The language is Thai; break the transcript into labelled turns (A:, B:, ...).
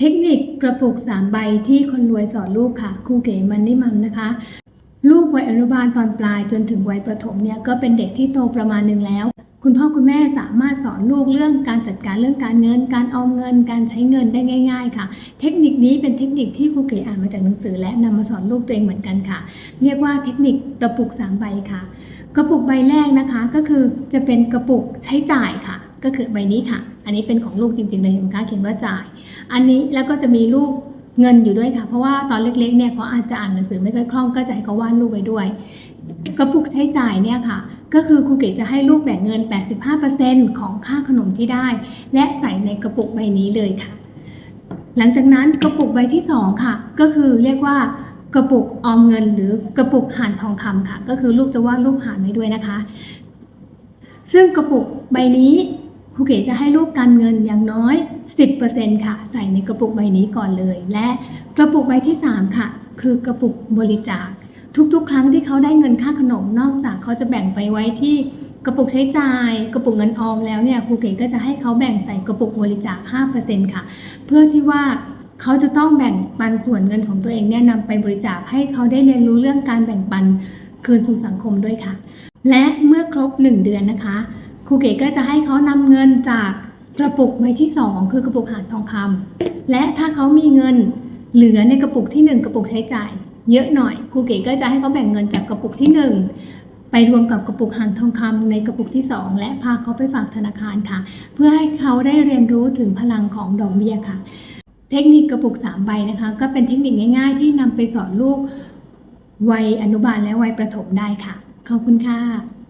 A: เทคนิคกระปุกสามใบที่คนรวยสอนลูกค่ะครูเก๋มันนี่มัมนะคะ ลูกวัยอนุบาลตอนปลายจนถึงวัยประถมเนี่ยก็เป็นเด็กที่โตประมาณหนึ่งแล้ว คุณพ่อคุณแม่สามารถสอนลูกเรื่องการจัดการเรื่องการเงิน การออมเงิน การใช้เงินได้ง่าย ๆ ค่ะ เทคนิคนี้เป็นเทคนิคที่ครูเก๋อ่านมาจากหนังสือ และนำมาสอนลูกตัวเองเหมือนกันค่ะ เรียกว่าเทคนิคกระปุกสามใบค่ะ กระปุกใบแรกนะคะก็คือจะเป็นกระปุกใช้จ่ายค่ะ ก็คือใบนี้ค่ะ อันนี้เป็นของลูกจริงๆเลยเห็นไหมคะเขียนว่าจ่าย อันนี้แล้วก็จะมีรูปเงินอยู่ด้วยค่ะ เพราะว่าตอนเล็กๆเนี่ยเขาอาจจะอ่านหนังสือไม่ค่อยคล่องก็จะให้เขาวาดรูปไว้ด้วยกระปุกใช้จ่ายเนี่ยค่ะ ก็คือครูเก๋จะให้ลูกแบ่งเงิน 85%ของค่าขนมที่ได้ และใส่ในกระปุกใบนี้เลยค่ะ หลังจากนั้นกระปุกใบที่สองค่ะ ก็คือเรียกว่ากระปุกออมเงิน หรือกระปุกหานทองคำค่ะ ก็คือลูกจะวาดรูปหานไว้ด้วยนะคะ ซึ่งกระปุกใบนี้ ครูเก๋จะให้ลูกการเงินอย่างน้อย 10%ค่ะ ใส่ในกระปุกใบนี้ก่อนเลย และกระปุกใบที่ 3 ค่ะ คือกระปุกบริจาค ทุกๆ ครั้งที่เขาได้เงินค่าขนมนอกจากเขาจะแบ่งไปไว้ที่กระปุกใช้จ่าย กระปุกเงินออมแล้วเนี่ยครูเก๋ก็จะให้เขาแบ่งใส่กระปุกบริจาค 5%ค่ะ เพื่อที่ว่าเขาจะต้องแบ่งปันส่วนเงินของตัวเองเนี่ยนำไปบริจาคให้เขาได้เรียนรู้เรื่องการแบ่งปันคืนสู่สังคมด้วยค่ะ และเมื่อครบ 1 เดือนนะคะ ครูเก๋ก็จะให้เขานำเงินจากกระปุกใบที่ 2 คือกระปุกหาดทองคำและถ้าเขามีเงินเหลือในกระปุกที่ 1 กระปุกใช้จ่าย เยอะหน่อยครูเก๋ก็จะให้เขาแบ่งเงินจากกระปุกที่ 1 ไปรวมกับกระปุกหางทองคำในกระปุกที่ 2 และพาเขาไปฝากธนาคารค่ะ เพื่อให้เขาได้เรียนรู้ถึงพลังของดอกเบี้ยค่ะ เทคนิคกระปุก3ใบนะคะก็เป็นเทคนิคง่าย ๆ ที่นำไปสอนลูกวัยอนุบาลและวัยประถมได้ค่ะ ขอบคุณค่ะ